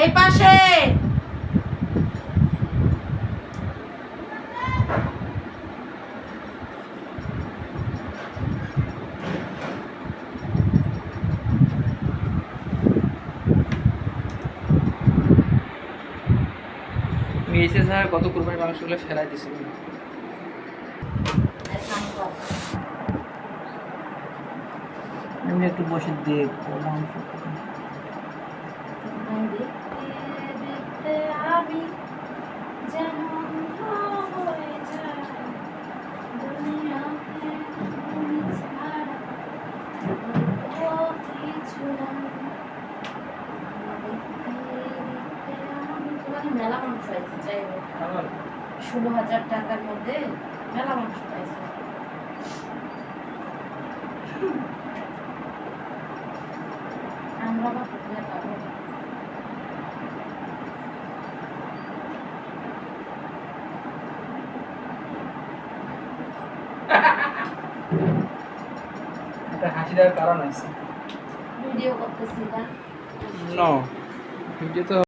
এই পাশে। মেয়েছে স্যার কত কুরবানি মাংসগুলো ফেলাই দিছিল এমনি একটু বসে দেখ মাংস মেলা মাংস আছে যাই হোক ষোলো হাজার টাকার মধ্যে মেলা মাংস পাইছে আমরা বা এটা হাসি দেওয়ার কারণ আছে ভিডিও করতেছি না। ভিডিও তো